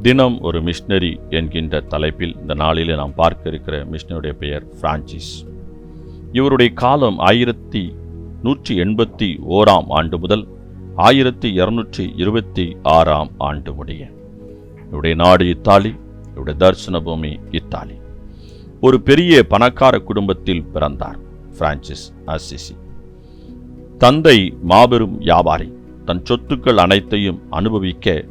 தினம் ஒரு மிஷினரி என்கின்ற தலைப்பில் இந்த நாளில் நாம் பார்க்க இருக்கிற மிஷினருடைய பெயர் பிரான்சிஸ். இவருடைய காலம் ஆயிரத்தி நூற்றி எண்பத்தி ஓராம் ஆண்டு முதல் ஆயிரத்தி இரநூற்றி இருபத்தி ஆறாம் ஆண்டு முடிய. இவருடைய நாடு இத்தாலி இவருடைய தரிசன பூமி இத்தாலி. ஒரு பெரிய பணக்கார குடும்பத்தில் பிறந்தார் பிரான்சிஸ் அசிசி. தந்தை மாபெரும் வியாபாரி தன் சொத்துக்கள் அனைத்தையும் அனுபவிக்க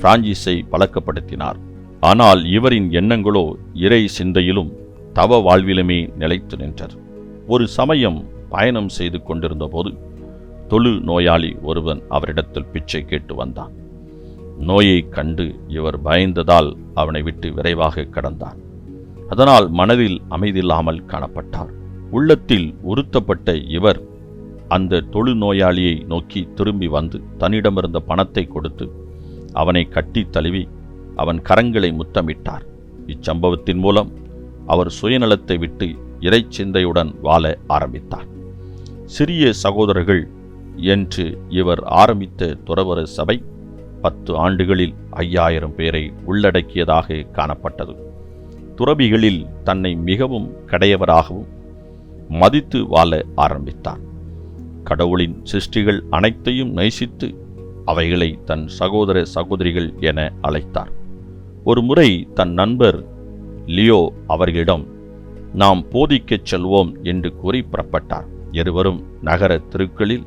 பிரான்சிஸை பழக்கப்படுத்தினார். ஆனால் இவரின் எண்ணங்களோ இறை சிந்தையிலும் தவ வாழ்விலுமே நிலைத்து நின்றார் ஒரு சமயம் பயணம் செய்து கொண்டிருந்தபோது தொழு நோயாளி ஒருவன் அவரிடத்தில் பிச்சை கேட்டு வந்தான். நோயை கண்டு இவர் பயந்ததால் அவனை விட்டு விரைவாக கடந்தான். அதனால் மனதில் அமைதியில்லாமல் காணப்பட்டார். உள்ளத்தில் உறுத்தப்பட்ட இவர் அந்த தொழு நோயாளியை நோக்கி திரும்பி வந்து தன்னிடமிருந்த பணத்தை கொடுத்து அவனை கட்டி தழுவி அவன் கரங்களை முத்தமிட்டார். இச்சம்பவத்தின் மூலம் அவர் சுயநலத்தை விட்டு இறைச்சிந்தையுடன் வாழ ஆரம்பித்தார். சிறிய சகோதரர்கள் என்று இவர் ஆரம்பித்த துறவர சபை பத்து ஆண்டுகளில் ஐயாயிரம் பேரை உள்ளடக்கியதாக காணப்பட்டது. துறவிகளில் தன்னை மிகவும் கடையவராகவும் மதித்து வாழ ஆரம்பித்தார். கடவுளின் சிருஷ்டிகள் அனைத்தையும் நேசித்து அவைகளை தன் சகோதர சகோதரிகள் என அழைத்தார். ஒரு முறை தன் நண்பர் லியோ அவர்களிடம் நாம் போதிக்கச் செல்வோம் என்று கூறி புறப்பட்டார். இருவரும் நகர தெருக்களில்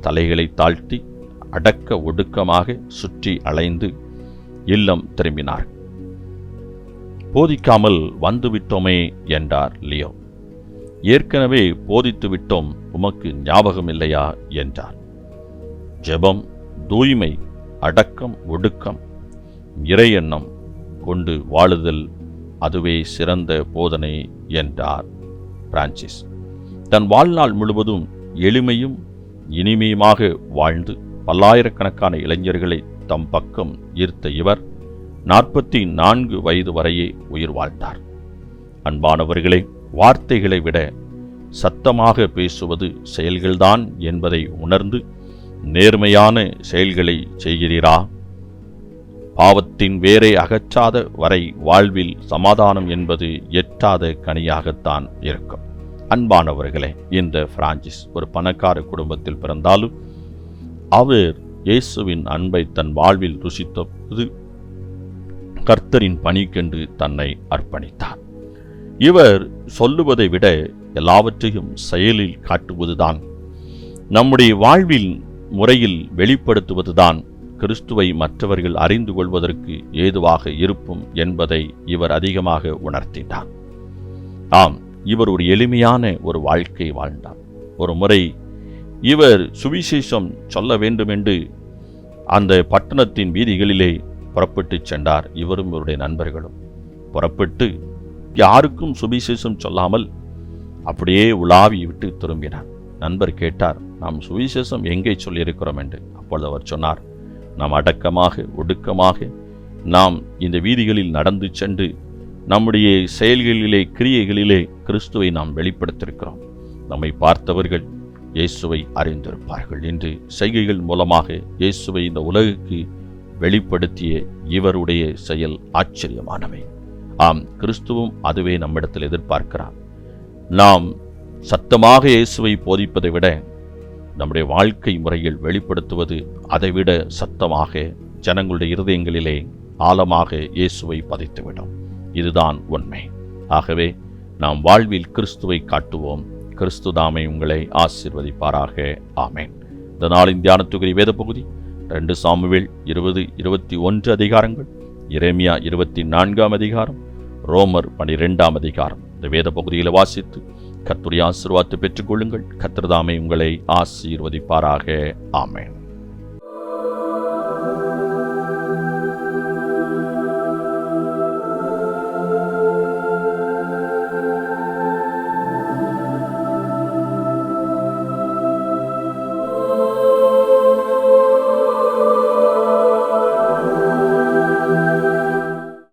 தலைகளை தாழ்த்தி அடக்க ஒடுக்கமாக சுற்றி அலைந்து இல்லம் திரும்பினார். போதிக்காமல் வந்துவிட்டோமே என்றார் லியோ. ஏற்கனவே போதித்து விட்டோம் உமக்கு ஞாபகம் இல்லையா என்றார். ஜெபம் தூய்மை அடக்கம் ஒடுக்கம் இறை எண்ணம் கொண்டு வாழுதல் அதுவே சிறந்த போதனை என்றார் பிரான்சிஸ். தன் வாழ்நாள் முழுவதும் எளிமையும் இனிமையுமாக வாழ்ந்து பல்லாயிரக்கணக்கான இளைஞர்களை தம் பக்கம் ஈர்த்த இவர் நாற்பத்தி நான்கு வயது வரையே உயிர் வாழ்ந்தார். அன்பானவர்களே வார்த்தைகளை விட சத்தமாக பேசுவது செயல்கள்தான் என்பதை உணர்ந்து நேர்மையான செயல்களை செய்கிறீரா? பாவத்தின் வேரை அகற்றாத வரை வாழ்வில் சமாதானம் என்பது எட்டாத கனியாகத்தான் இருக்கும். அன்பானவர்களே இந்த பிரான்சிஸ் ஒரு பணக்கார குடும்பத்தில் பிறந்தாலும் அவர் இயேசுவின் அன்பை தன் வாழ்வில் ருசித்தபோது கர்த்தரின் பணிக்கென்று தன்னை அர்ப்பணித்தார். இவர் சொல்லுவதை விட எல்லாவற்றையும் செயலில் காட்டுவதுதான். நம்முடைய வாழ்வில் முறையில் வெளிப்படுத்துவதுதான் கிறிஸ்துவை மற்றவர்கள் அறிந்து கொள்வதற்கு ஏதுவாக இருக்கும் என்பதை இவர் அதிகமாக உணர்த்தினார். ஆம் இவர் ஒரு எளிமையான ஒரு வாழ்க்கை வாழ்ந்தார். ஒரு முறை இவர் சுவிசேஷம் சொல்ல வேண்டுமென்று அந்த பட்டணத்தின் வீதிகளிலே புறப்பட்டு சென்றார். இவரும் இவருடைய நண்பர்களும். புறப்பட்டு யாருக்கும் சுவிசேஷம் சொல்லாமல் அப்படியே உலாவி விட்டு திரும்பினார். நண்பர் கேட்டார் நாம் சுவிசேஷம் எங்கே சொல்லியிருக்கிறோம்? என்று. அப்பொழுது அவர் சொன்னார் நாம் அடக்கமாக ஒடுக்கமாக நாம் இந்த வீதிகளில் நடந்து சென்று நம்முடைய செயல்களிலே கிரியைகளிலே கிறிஸ்துவை நாம் வெளிப்படுத்தியிருக்கிறோம். நம்மை பார்த்தவர்கள் இயேசுவை அறிந்திருப்பார்கள் என்று செய்கைகள் மூலமாக இயேசுவை இந்த உலகுக்கு வெளிப்படுத்திய இவருடைய செயல் ஆச்சரியமானவை. ஆம் கிறிஸ்துவும் அதுவே நம்மிடத்தில் எதிர்பார்க்கிறார். நாம் சத்தமாக இயேசுவை போதிப்பதை விட நம்முடைய வாழ்க்கை முறையில் வெளிப்படுத்துவது அதைவிட சத்தமாக ஜனங்களுடைய இருதயங்களிலே ஆழமாக இயேசுவை பதித்துவிடும். இதுதான் உண்மை. ஆகவே நாம் வாழ்வில் கிறிஸ்துவை காட்டுவோம். கிறிஸ்து தாமை உங்களை ஆசிர்வதிப்பாராக. ஆமேன். இந்த நாளின் தியானத்துக்குரிய வேத பகுதி ரெண்டு சாமுவேல் இருபது இருபத்தி ஒன்று அதிகாரங்கள் இரேமியா இருபத்தி நான்காம் அதிகாரம் ரோமர் பனிரெண்டாம் அதிகாரம். இந்த வேத பகுதியில் வாசித்து கத்துடைய ஆசீர்வாத்து பெற்றுக்கொள்ளுங்கள். கத்திரதாமே உங்களை ஆசீர்வதிப்பாராக. ஆமேன்.